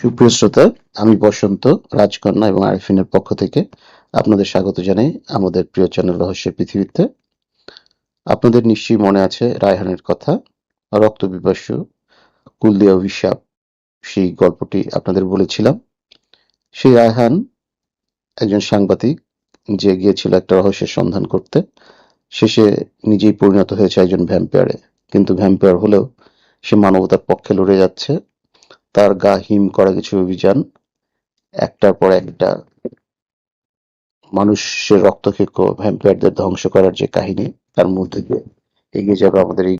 সুপ্রিয় শ্রোতা, আমি বসন্ত রাজকন্যা এবং আরিফিনের পক্ষ থেকে আপনাদের স্বাগত জানাই আমাদের প্রিয় চ্যানেল রহস্যের পৃথিবীতে। আপনাদের নিশ্চয়ই মনে আছে রায়হানের কথা, রক্ত বিপাস্য কুলদিয়া অভিশাপ, সেই গল্পটি আপনাদের বলেছিলাম। সেই রায়হান একজন সাংবাদিক যে গিয়েছিল একটা রহস্যের সন্ধান করতে, শেষে নিজেই পরিণত হয়েছে একজন ভ্যাম্পায়ারে কিন্তু ভ্যাম্পায়ার হলেও সে মানবতার পক্ষে লড়ে যাচ্ছে। তার গা হিম করা কিছু অভিযান, একটার পর একটা মানুষের রক্তক্ষেক ভ্যাম্পায়ারদের ধ্বংস করার যে কাহিনী, তার মধ্যে দিয়ে এগিয়ে যাবে আমাদের এই